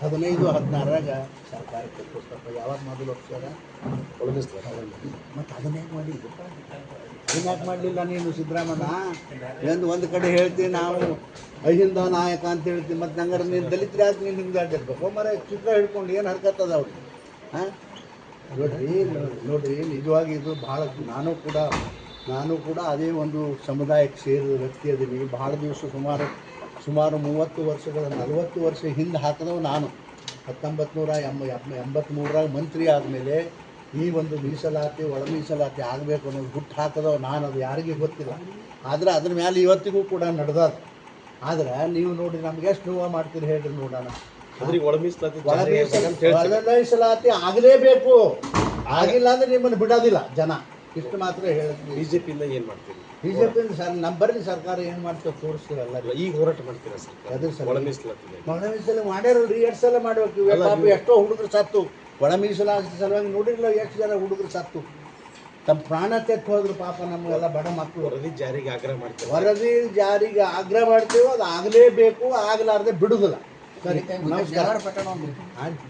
ಹದಿನೈದು ಹದಿನಾರಾಗ ಸರ್ಕಾರಕ್ಕೆ ಪುಸ್ತಕ ಯಾವಾಗ ಮೊದಲು ಒಪ್ಸ್ಯಾರ ಮತ್ತು ಹದಿನೈದು ಮಾಡಿ ಮಾಡಿದ್ದು ಅದನ್ನ ಯಾಕೆ ಮಾಡಲಿಲ್ಲ ನೀನು ಸಿದ್ದರಾಮಯ್ಯ? ಎಂದು ಒಂದು ಕಡೆ ಹೇಳ್ತೀನಿ ನಾವು ಅಹಿಂದ ನಾಯಕ ಅಂತ ಹೇಳ್ತೀನಿ ಮತ್ತು ನಂಗರ ನೀನು ದಲಿತರೇ ಆದ್ರೆ ನೀನು ಹಿಂಗೆ ಇರ್ಬೇಕು ಮರ ಚಿತ್ರ ಹಿಡ್ಕೊಂಡು ಏನು ಹರ್ಕತ್ತದ ಅವ್ರಿಗೆ ಹಾಂ? ನೋಡ್ರಿ ನೋಡ್ರಿ, ನಿಜವಾಗಿ ಇದು ಭಾಳ, ನಾನು ಕೂಡ ನಾನು ಕೂಡ ಅದೇ ಒಂದು ಸಮುದಾಯಕ್ಕೆ ಸೇರಿದ ವ್ಯಕ್ತಿ ಅದೀನಿ. ಭಾಳ ದಿವಸ ಸುಮಾರು ಸುಮಾರು ಮೂವತ್ತು ವರ್ಷಗಳ ನಲವತ್ತು ವರ್ಷ ಹಿಂದೆ ಹಾಕಿದವು ನಾನು. ಹತ್ತೊಂಬತ್ತು ನೂರ ಎಂಬ ಎಂಬ- ಎಂಬತ್ತ್ಮೂರರಾಗ ಮಂತ್ರಿ ಆದಮೇಲೆ ಈ ಒಂದು ಮೀಸಲಾತಿ ಒಳ ಮೀಸಲಾತಿ ಆಗಬೇಕು ಅನ್ನೋದು ಹುಟ್ಟು ಹಾಕಿದವು ನಾನು ಅದು ಯಾರಿಗೂ ಗೊತ್ತಿಲ್ಲ. ಆದರೆ ಅದ್ರ ಮೇಲೆ ಇವತ್ತಿಗೂ ಕೂಡ ನಡೆದದ ಆದ್ರೆ ನೀವು ನೋಡಿ ನಮ್ಗೆ ಎಷ್ಟು ನೋವು ಮಾಡ್ತೀರಿ ಹೇಳ್ರಿ ನೋಡೋಣ. ಒಳ ಮೀಸಲಾತಿ ಆಗಲೇಬೇಕು. ಆಗಿಲ್ಲ ಅಂದ್ರೆ ನಿಮ್ಮನ್ನು ಬಿಡೋದಿಲ್ಲ ಜನ. ಇಷ್ಟು ಮಾತ್ರ ಹೇಳ್ತೀನಿ ಬಿ ಜೆ ಪಿಯಿಂದ ಏನು ಮಾಡ್ತೀರಿ? ಬಿ ಜೆ ಪಿಯಿಂದ ಸರ್ ನಮ್ಮ ಸರ್ಕಾರ ಏನು ಮಾಡ್ತೀವಿ ತೋರಿಸ್ತೀವಲ್ಲ ಈಗ ಹೋರಾಟ ಮಾಡ್ತೀರಾ ಸರ್? ಅದು ಸಲ ಒಳ ಮೀಸಲು ಮಾಡ್ಯಾರಲ್ರಿ ಸಲ ಮಾಡ್ಬೇಕು ಪಾಪ ಎಷ್ಟೋ ಹುಡುಗರು ಸತ್ತು. ಒಳ ಮೀಸಲಾತಿ ಸಲುವಾಗಿ ನೋಡಿರಲ್ಲ ಎಷ್ಟು ಜನ ಹುಡುಗರು ಸತ್ತು. ತಮ್ಮ ಪ್ರಾಣ ತೆತ್ತು ಹೋದ್ರು ಪಾಪ ನಮಗೆಲ್ಲ ಬಡ ಮಕ್ಕಳು ವರದಿ ಜಾರಿಗೆ ಆಗ್ರಹ ಮಾಡ್ತೀವಿ ವರದಿ ಜಾರಿಗೆ ಆಗ್ರಹ ಮಾಡ್ತೀವೋ ಅದು ಆಗಲೇಬೇಕು ಆಗಲಾರ್ದೆ ಬಿಡುದಿಲ್ಲ. ಆಯ್ತು.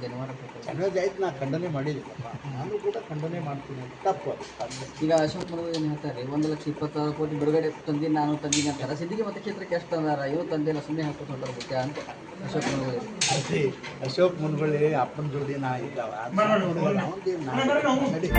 ನಾ ಖಂಡನೆ ಮಾಡಿದ್ದೀನಪ್ಪ ನಾನು ಕೂಡ ಖಂಡನೆ ಮಾಡ್ತೀನಿ. ತಪ್ಪು. ಈಗ ಅಶೋಕ್ ಮನೋಜ್ ಏನು ಹೇಳ್ತಾರೆ? ಒಂದು ಲಕ್ಷ ಇಪ್ಪತ್ತಾರು ಕೋಟಿ ಬಿಡುಗಡೆ ತಂದಿ ನಾನು ತಂದಿನಿ ಅಂತಾರೆ. ಸಿದ್ದಿಗೆ ಮತ್ತೆ ಕ್ಷೇತ್ರಕ್ಕೆ ಎಷ್ಟು ತಂದಾರ ಇವ್ ತಂದಿಲ್ಲ ಸುಮ್ಮನೆ ಹಾಕೊಂಡು ಹೊಂಟಾರ ಅಂತ ಅಶೋಕ್ ಅದೇ ಅಶೋಕ್ ಮುನ್ಗಳಿ ಅಪ್ಪನ ಜೋಡಿ ನಾ ಇದ್ದಾವ ನಡಿ